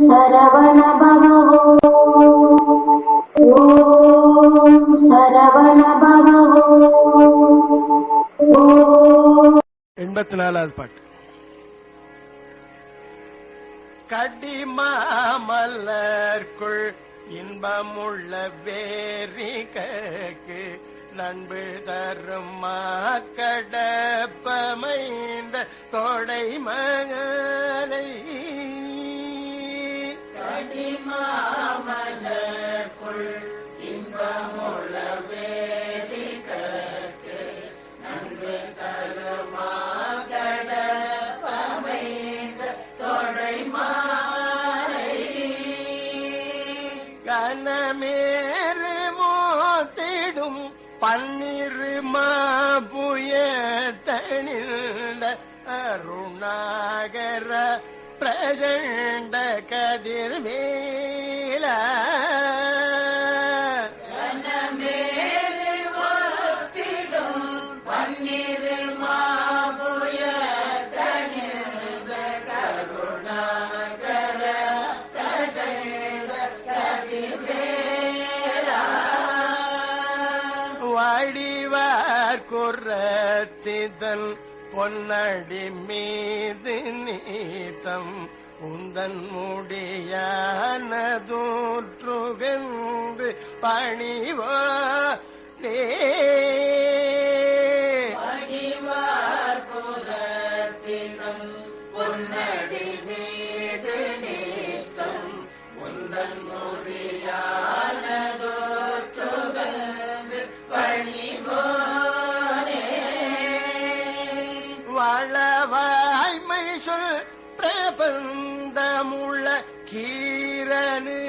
சரவண பவோ ஓம் சரவண பவோ எண்பத்தி நாலாவது பாட்டு கடிமாமலர்க்குள் இன்பமுள்ள வேரிகக்கு நண்பு தரும் கடப்பமைந்த தொடை மகளை கனமேறு மோத்திடும் பன்னிரு மாபுய தனிந்த அருணாகர பிரஜண்ட கதிர்வேல வடிவார் குரத்திதன் பொன்னடி மீது நீதம். உந்தன் முடியானதூற்றுகன்று பணிவா வடிவார் குரத்திதன் பொன்னடி மீது நீத்தம். உந்தன் வளவாய்மை சொல் பிரபந்தமுள்ள கீரனு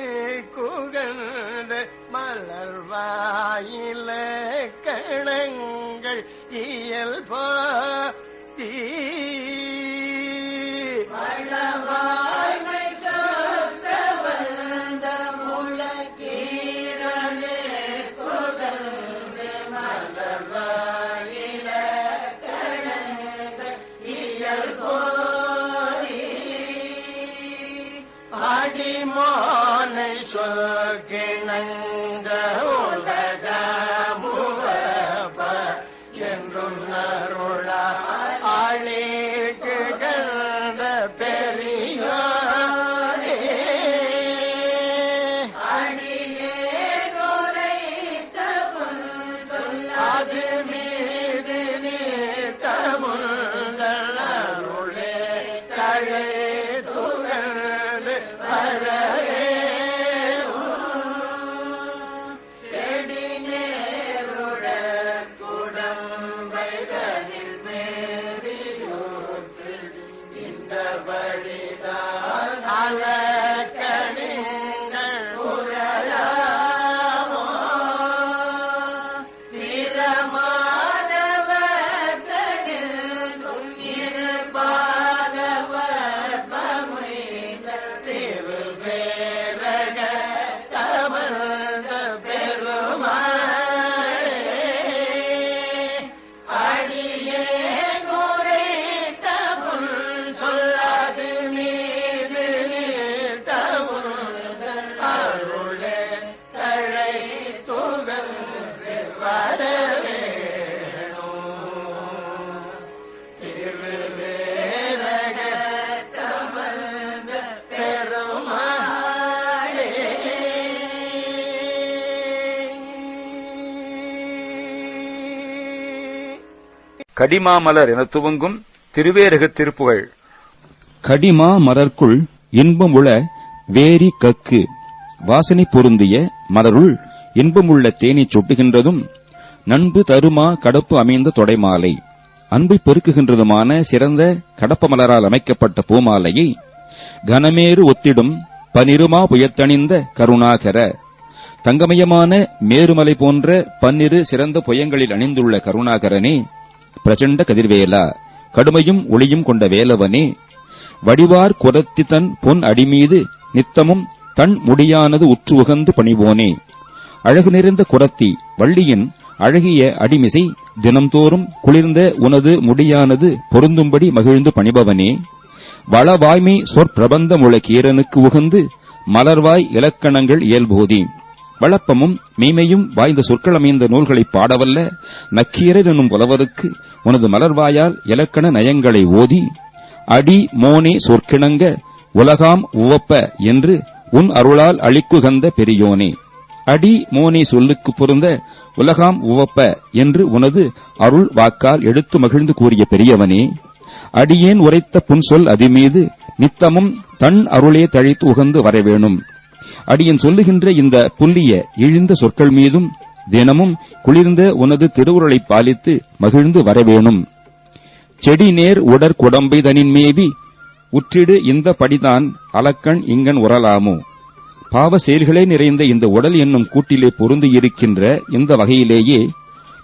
குகழ்ந்த மலர்வாயில கணங்கள் இயல்பா தீ स्वगिणन् கடிமாமலர் என துவங்கும் திருவேரகத் திருப்புகழ். கடிமா மலர்க்குள் இன்பம் உள வேரி கக்கு வாசனை பொருந்திய மலருள் இன்பமுள்ள தேனை சொட்டுகின்றதும் நண்பு தருமா கடப்பு அமைந்த தொடைமாலை. அன்பை பெருக்குகின்றதுமான சிறந்த கடப்ப மலரால் அமைக்கப்பட்ட பூமாலையை கனமேறு ஒத்திடும் பனிருமா புயத்தணிந்த கருணாகர தங்கமயமான மேருமலை போன்ற பன்னிரு சிறந்த புயங்களில் அணிந்துள்ள கருணாகரனே பிரச்சண்ட கதிர்வேலா கடுமையும் ஒளியும் கொண்ட வேலவனே வடிவார் குரத்தி தன் பொன் அடிமீது நித்தமும் தன் முடியானது உற்று உகந்து பணிவோனே. அழகு நிறைந்த குரத்தி வள்ளியின் அழகிய அடிமிசை தினம்தோறும் குளிர்ந்த உனது முடியானது பொருந்தும்படி மகிழ்ந்து பணிபவனே. வளவாய்மை சொற்பிரபந்தமுள்ள கீரனுக்கு உகந்து மலர்வாய் இலக்கணங்கள் இயல்போதி. வளப்பமும் மீமையும் வாய்ந்த சொற்கள் அமைந்த நூல்களை பாடவல்ல நக்கீரர் என்னும் புலவருக்கு உனது மலர்வாயால் இலக்கண நயங்களை ஓதி அடி மோனே சொற்கிணங்க உலகாம் உவப்ப என்று உன் அருளால் அழிக்குகந்த பெரியோனே. அடி மோனே சொல்லுக்கு பொருந்த உலகாம் உவப்ப என்று உனது அருள் வாக்கால் எடுத்து மகிழ்ந்து கூறிய பெரியவனே. அடியேன் உரைத்த புன்சொல் அதிமீது நித்தமும் தன் அருளே தழைத்து உகந்து வரவேணும் அடியன் சொல்லுகின்ற இந்த புல்லிய இழிந்த சொற்கள் மீதும் தினமும் குளிர்ந்த உனது திருவுருளை பாலித்து மகிழ்ந்து வரவேணும். செடி நேர் உடற் குடம்பை தனின் மேவி உற்றிடு இந்த படிதான் அலக்கண் இங்கன் உரலாமோ. பாவ செயல்களே நிறைந்த இந்த உடல் என்னும் கூட்டிலே பொருந்து இருக்கின்ற இந்த வகையிலேயே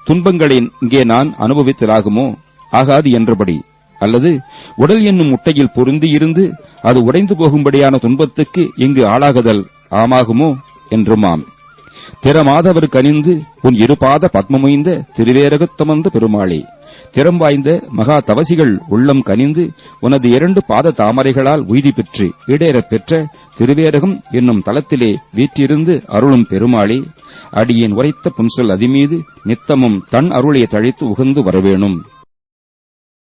துன்பங்களை இங்கே நான் அனுபவித்தலாகுமோ? ஆகாது என்றபடி. அல்லது உடல் என்னும் முட்டையில் பொருந்தி இருந்து அது உடைந்து போகும்படியான துன்பத்துக்கு இங்கு ஆளாகுதல். ஆமாகுமோ என்றுமாம். திறமாதவர் கனிந்து உன் இருபாத பத்மமுய்ந்த திருவேரகத்தமர்ந்த பெருமாளே திறம் வாய்ந்த மகா தவசிகள் உள்ளம் கனிந்து உனது இரண்டு பாத தாமரைகளால் உய்தி பெற்று இடேறப் பெற்ற திருவேரகம் என்னும் தலத்திலே வீற்றிருந்து அருளும் பெருமாளே அடியேன் உரைத்த புன்சொல் அதிமீது நித்தமும் தன் அருளை தழைத்து உகந்து வரவேணும்.